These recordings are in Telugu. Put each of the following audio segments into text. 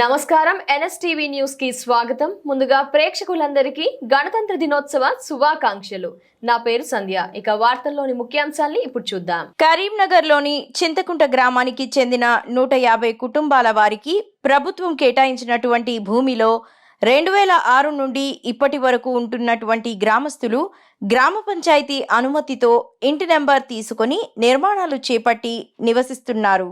నమస్కారం. ఎన్ఎస్టీవీ న్యూస్కి స్వాగతం. ముందుగా ప్రేక్షకులందరికీ గణతంత్ర దినోత్సవ శుభాకాంక్షలు. నా పేరు సంధ్య. ఇక వార్తల్లోని ముఖ్యాంశాల్ని ఇప్పుడు చూద్దాం. కరీంనగర్లోని చింతకుంట గ్రామానికి చెందిన నూట యాభై కుటుంబాల వారికి ప్రభుత్వం కేటాయించినటువంటి భూమిలో రెండు వేల ఆరు నుండి ఇప్పటి వరకు ఉంటున్నటువంటి గ్రామస్తులు గ్రామ పంచాయతీ అనుమతితో ఇంటి నెంబర్ తీసుకొని నిర్మాణాలు చేపట్టి నివసిస్తున్నారు.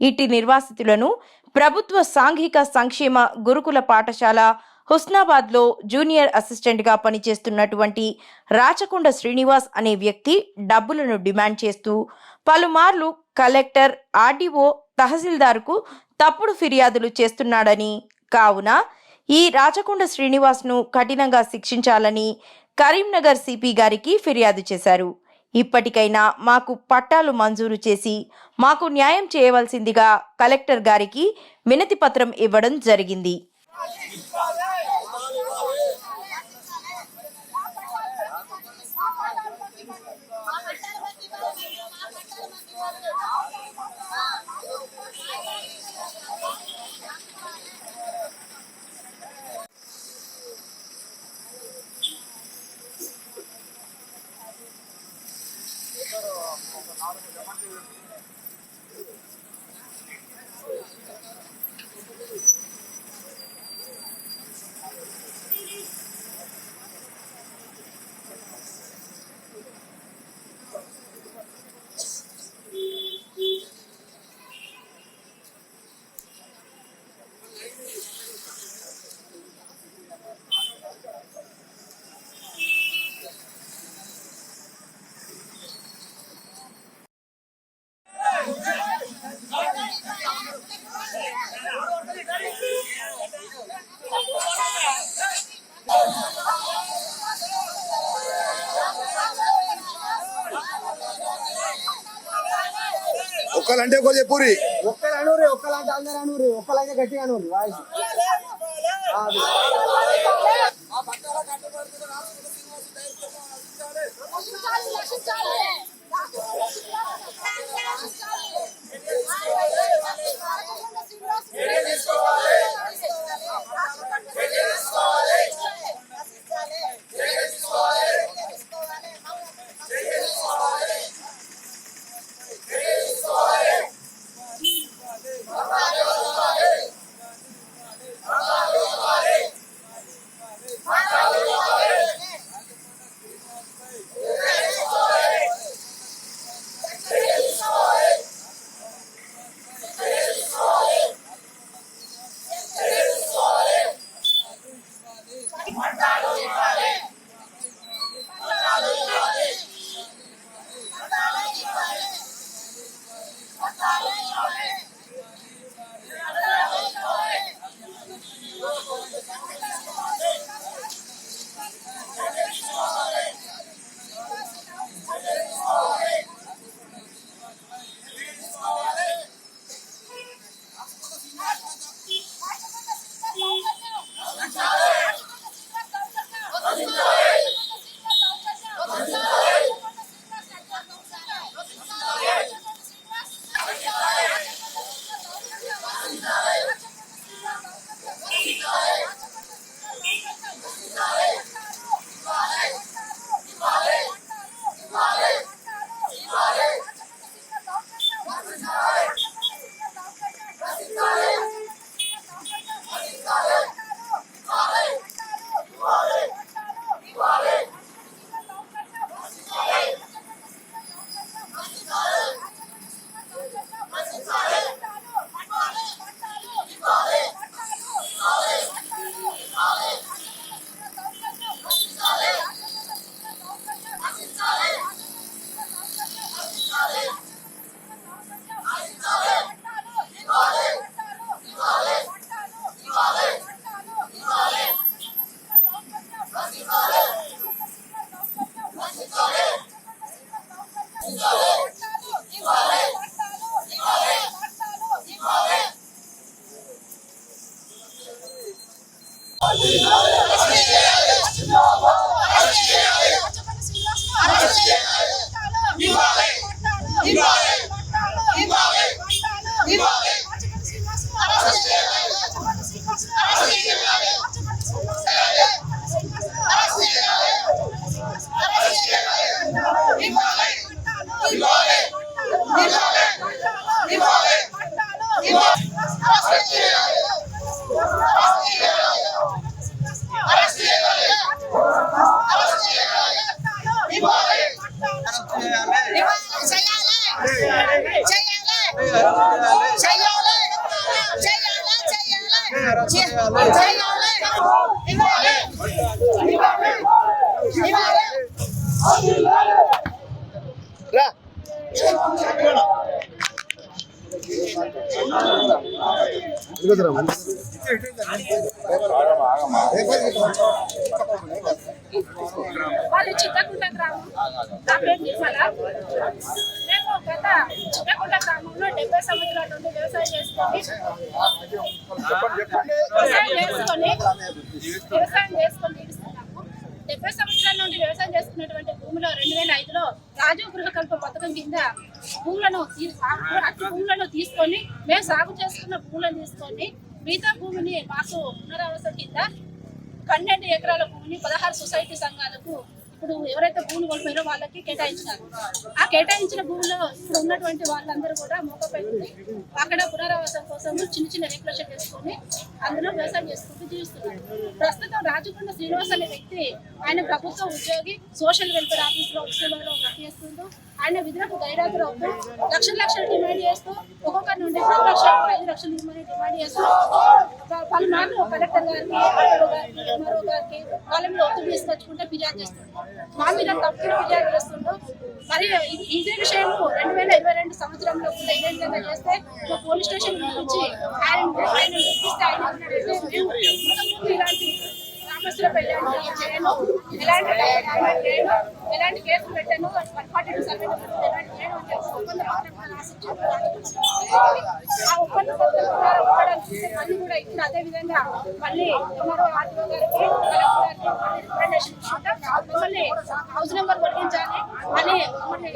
ఇట్టి నిర్వాసితులను ప్రభుత్వ సాంఘిక సంక్షేమ గురుకుల పాఠశాల హుస్నాబాద్లో జూనియర్ అసిస్టెంట్గా పనిచేస్తున్నటువంటి రాచకొండ శ్రీనివాస్ అనే వ్యక్తి డబ్బులను డిమాండ్ చేస్తూ పలుమార్లు కలెక్టర్ ఆర్డీఓ తహసీల్దార్కు తప్పుడు ఫిర్యాదులు చేస్తున్నాడని కావున ఈ రాచకొండ శ్రీనివాస్ను కఠినంగా శిక్షించాలని కరీంనగర్ సిపి గారికి ఫిర్యాదు చేశారు. ఇప్పటికైనా మాకు పట్టాలు మంజూరు చేసి మాకు న్యాయం చేయవలసిందిగా కలెక్టర్ గారికి వినతి పత్రం ఇవ్వడం జరిగింది. ఒక్కలంటే ఒకరు చెప్పురి ఒక్కరు అనూరి ఒక్కలంటే అందరు అనూరి ఒక్కలైతే గట్టిగా అనూరి వాయిస్. వాళ్ళు చిత్తకుంట గ్రామం. నా పేరు నిర్మల. మేము గత చిత్తకుంట గ్రామంలో డెబ్బై సంవత్సరాల నుండి వ్యవసాయం చేసుకొని వ్యవసాయం చేసుకొని వ్యవసాయం చేసుకొని డెబ్బై సంవత్సరాల నుండి వ్యవసాయం చేసుకున్నటువంటి భూమిలో రెండు వేల ఐదులో రాజీవ్ గృహకల్ప పథకం కింద భూములను అట్టి భూములను తీసుకొని మేము సాగు చేసుకున్న భూములను తీసుకొని మిగతా భూమిని మాకు పునరావాసం కింద పన్నెండు ఎకరాల భూమిని పదహారు సొసైటీ సంఘాలకు ఇప్పుడు ఎవరైతే భూమి కోల్పోయారో వాళ్ళకి కేటాయించినారు. ఆ కేటాయించిన భూమిలో ఇప్పుడు ఉన్నటువంటి వాళ్ళందరూ కూడా మూకపై అక్కడ పునరావాసం కోసం చిన్న చిన్న రిఫ్లెక్షన్ చేసుకొని అందులో వ్యవసాయం చేసుకుంటూ జీవిస్తున్నారు. ప్రస్తుతం రాజకొండ శ్రీనివాస్ అనే వ్యక్తి ఆయన ప్రభుత్వ ఉద్యోగి సోషల్ వెల్ఫేర్ ఆఫీస్లో ఉద్యోగంలో పనిచేస్తుంటూ ఆయన విధులకు గైరాజులు అవుతూ లక్షల లక్షలు డిమాండ్ చేస్తూ ఒక్కొక్కరి నుండి పది లక్షలు ఐదు లక్షలు ఇవ్వమని డిమాండ్ చేస్తూ పలుమార్లు కలెక్టర్ గారికి ఎంఆర్ఓ గారికి వాళ్ళ మీద ఒత్తిడి తీసుకొచ్చుకుంటే ఫిర్యాదు చేస్తుంది. మా మీద తప్పుడు ఫిర్యాదు ఇదే విషయం రెండు వేల ఇరవై రెండు సంవత్సరంలో కూడా ఇదే విధంగా చేస్తే పోలీస్ స్టేషన్ నుంచి ఆయన ఆయన చూపిస్తే ఆయన ఇలాంటి ఎలాంటి చేయను. ఎలాంటి చేయను. ఎలాంటి కేసులు పెట్టాను. వన్ ఫార్టీ సర్వే ఎలాంటి చేయను అని చెప్పి ఒప్పంద పత్రం కూడా రాసి ఆ ఒప్పంద పత్రం మళ్ళీ కూడా ఇప్పుడు అదే విధంగా మళ్ళీ ఎంఆర్ఓ ఆర్టీఓ గారికి మమ్మల్ని హౌస్ నెంబర్ కొట్టించాలి అని మమ్మల్ని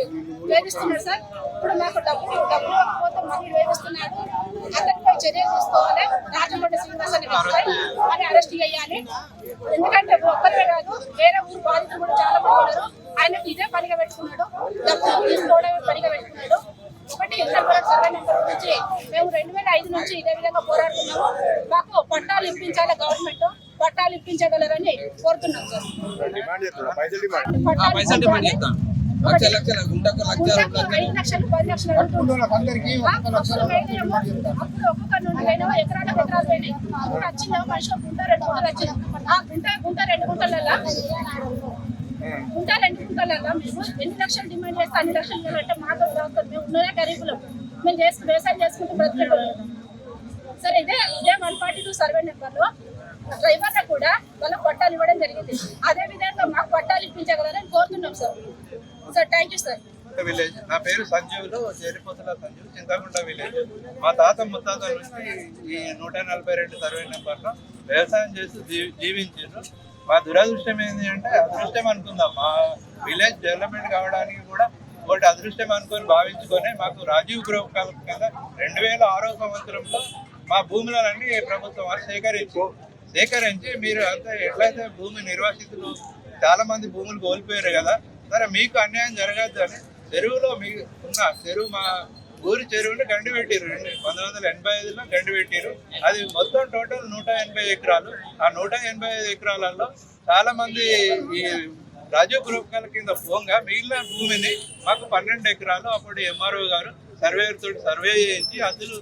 వేధిస్తున్నారు సార్. ఇప్పుడు మాకు డబ్బులు డబ్బులు ఇవ్వకపోతే మళ్ళీ వేధిస్తున్నాడు అతనిపై చర్య తీసుకోవాలి. రాజమండ్రి శ్రీనివాస్ అని వ్యక్తిపై మరి అరెస్ట్ చేయాలి. ఎందుకంటే ఒక్కరే కాదు వేరే ఊరు బాధితులు కూడా చాలా మంది ఉన్నారు. ఆయన ఇదే పనిగా పెట్టుకున్నాడు. డబ్బులు తీసుకోవడమే పనిగా పెట్టుకున్నాడు. ఒకటి సర్వే నెంబర్ నుంచి మేము రెండు వేల ఐదు నుంచి ఇదే విధంగా పోరాడుతున్నాము. మాకు పట్టాలు ఇప్పించాలి గవర్నమెంట్. పట్టాలు ఇప్పించగలరని కోరుతున్నాం గుంట రెండు గుంటలు వచ్చింది. ఆ గుంట గుంట రెండు గుంటలలో గుంట రెండు గుంటలలో మేము ఎన్ని లక్షలు డిమాండ్ చేస్తే అన్ని లక్షలు ఇవ్వాలంటే మాతో మేము ఉన్నదే గరీబులం. మేము చేసి వ్యవసాయం చేసుకుంటూ బ్రతికేటోళ్ళం సరే ఇదే ఇదే వన్ ఫార్టీ టూ సర్వే నెంబర్లో డ్రైవర్లకు కూడా వాళ్ళకి పట్టాలు ఇవ్వడం జరిగింది. అదే విధంగా మాకు పట్టాలు ఇప్పించగలరని కోరుతున్నాం sir. Sir thank you sir. Village నా పేరు సంజీవులు చేరిపోతుల సంజీవ్ చింతకుంట విలేజ్. మా తాత ముత్తాత నుంచి ఈ నూట నలభై రెండు సర్వే నెంబర్లో వ్యవసాయం చేస్తూ జీవించారు మా దురదృష్టం ఏంటి అంటే అదృష్టం అనుకుందాం. మా విలేజ్ డెవలప్మెంట్ కావడానికి కూడా ఒకటి అదృష్టం అనుకొని భావించుకొని మాకు రాజీవ్ గ్రూప్ కింద రెండు వేల ఆరో సంవత్సరంలో మా భూములన్నీ ప్రభుత్వం వారు సేకరించి సేకరించి మీరు అంతా ఎట్లయితే భూమి నిర్వాసితులు చాలా మంది భూములు కోల్పోయారు కదా సరే మీకు అన్యాయం జరగద్దు అని చెరువులో మీ ఉన్న చెరువు మా ఊరి చెరువుని గండి పెట్టిరు పంతొమ్మిది వందల ఎనభై ఐదులో గండి పెట్టిరు అది మొత్తం టోటల్ నూట ఎనభై ఎకరాలు. ఆ నూట ఎనభై ఐదు ఎకరాలలో చాలా మంది ఈ రాజీవ్ గృహకాల కింద పోగా మిగిలిన భూమిని మాకు పన్నెండు ఎకరాలు. అప్పుడు ఎంఆర్ఓ గారు సర్వేయర్ తోటి సర్వే చేయించి అందులో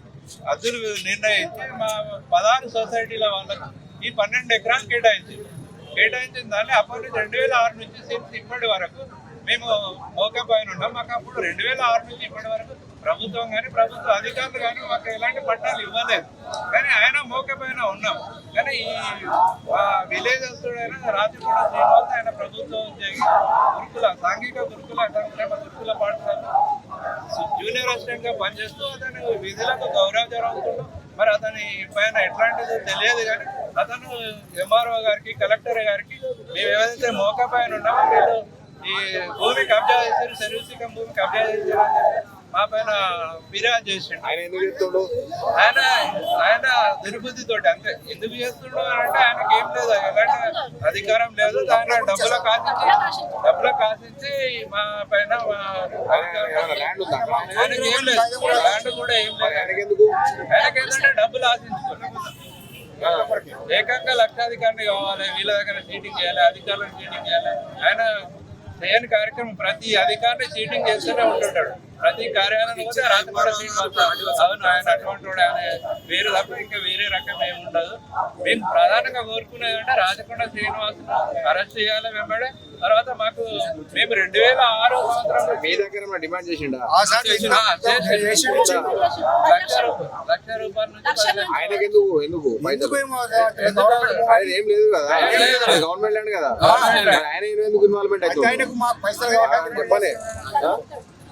అసలు నిర్ణయించి మా పదహారు సొసైటీల వాళ్ళకు ఈ పన్నెండు ఎకరాలు కేటాయించింది కేటాయించిన దాన్ని అప్పటి నుంచి రెండు వేల ఆరు నుంచి సిన్స్ ఇప్పటి వరకు మేము మోక పైన ఉన్నాం. మాకు అప్పుడు రెండు వేల ఆరు నుంచి ఇప్పటి వరకు ప్రభుత్వం కానీ ప్రభుత్వ అధికారులు కానీ మాకు ఎలాంటి పట్టాలు ఇవ్వలేదు. కానీ ఆయన మోక పైన ఉన్నాం. కానీ ఈ విలేజెస్ రాజకూడ శ్రీనివాస్ ఆయన ప్రభుత్వ ఉద్యోగి గురుకుల సాంఘిక గురుకుల గురుకుల పాఠశాల జూనియర్ అసిస్టెంట్గా పనిచేస్తూ అతను విధులకు గౌరవ జరుగుతుండో మరి అతని పైన ఎట్లాంటిదో తెలియదు కానీ అతను ఎంఆర్ఓ గారికి కలెక్టర్ గారికి మేము ఏదైతే మోక పైన ఉన్నామో వీళ్ళు ఈ భూమి కబ్జా చేశారు సర్వీసికం భూమి కబ్జా చేశారు అని చెప్పి మా పైన ఫిర్యాదు చేసిండు. ఆయన ఎందుకు ఆయన ఆయన తోటి అంతే. ఎందుకు చేస్తుండో అంటే ఆయనకి ఏం లేదు ఎలాంటి అధికారం లేదు. ఆయన డబ్బుల కాసించి డబ్బుల కాసించి మా పైన? ఆయనకి ఏం లేదు. ల్యాండ్ కూడా ఏం లేదు. ఆయనకి ఎందుకు? ఆయనకి ఏంటంటే డబ్బులు ఆశించుకున్నాం ఏకంగా లక్షాధికారిని కావాలి వీళ్ళ దగ్గర చీటింగ్ చేయాలి అధికారులకు చీటింగ్ చేయాలి. ఆయన చేయని కార్యక్రమం ప్రతి అధికారిని చీటింగ్ చేస్తూనే ఉంటుంటాడు. ప్రతి కార్యాలయం పోతే రాతపడ శ్రీనివాస అవును ఆయన అటువంటి వాడు ఆయన వేరు తప్ప ఇంకా వేరే రకం ఏమి ఉండదు. మేము ప్రధానంగా కోరుకునేది అంటే రాజకొండ శ్రీనివాసును అరెస్ట్ చేయాలి వెంబడే. తర్వాత మాకు మేము రెండు వేల ఆరు సంవత్సరంలో మీ దగ్గర డిమాండ్ చేసిండా? లక్ష రూపాయలు. నుంచి. ఆయనకి ఎందుకు? ఎందుకు ఆయన ఏం లేదు కదా. గవర్నమెంట్ ల్యాండ్ కదా. ఆయన ఎందుకు ఇన్వాల్వ్మెంట్ అవుతుంది చెప్పలే?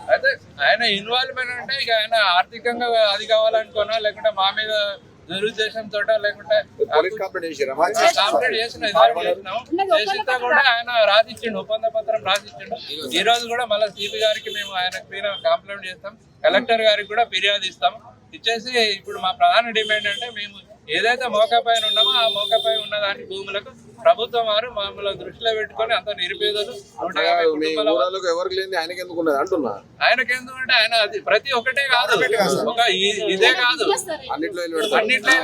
అయితే ఆయన ఇన్వాల్వ్మెంట్ అంటే ఇక ఆయన ఆర్థికంగా అది కావాలనుకోనా లేకుంటే మా మీద లేకుంటే కంప్లైంట్ చేసిరా? కాంప్లైంట్ చేసిన కూడా ఆయన రాసిచ్చిండు ఒప్పంద పత్రం రాసిచ్చిండు. ఈ రోజు కూడా మళ్ళీ సిపి గారికి మేము ఆయనకు మీద కంప్లైంట్ చేస్తాం. కలెక్టర్ గారికి కూడా ఫిర్యాదు ఇస్తాం. ఇచ్చేసి ఇప్పుడు మా ప్రధాన డిమాండ్ అంటే మేము ఏదైతే మోకాపైన ఉన్నామో ఆ మోకాపై ఉన్న దాని భూములకు ప్రభుత్వం వారు మమ్మల్ని దృష్టిలో పెట్టుకొని అంత నిరుపేదలు ఎవరికి లేని ఆయనకి ఎందుకు ఉన్నది అంటున్నా? ఆయనకి ఎందుకంటే ఆయన అది ప్రతి ఒక్కటే కాదు. ఒక ఇదే కాదు. అన్నిట్లో అన్నిట్లో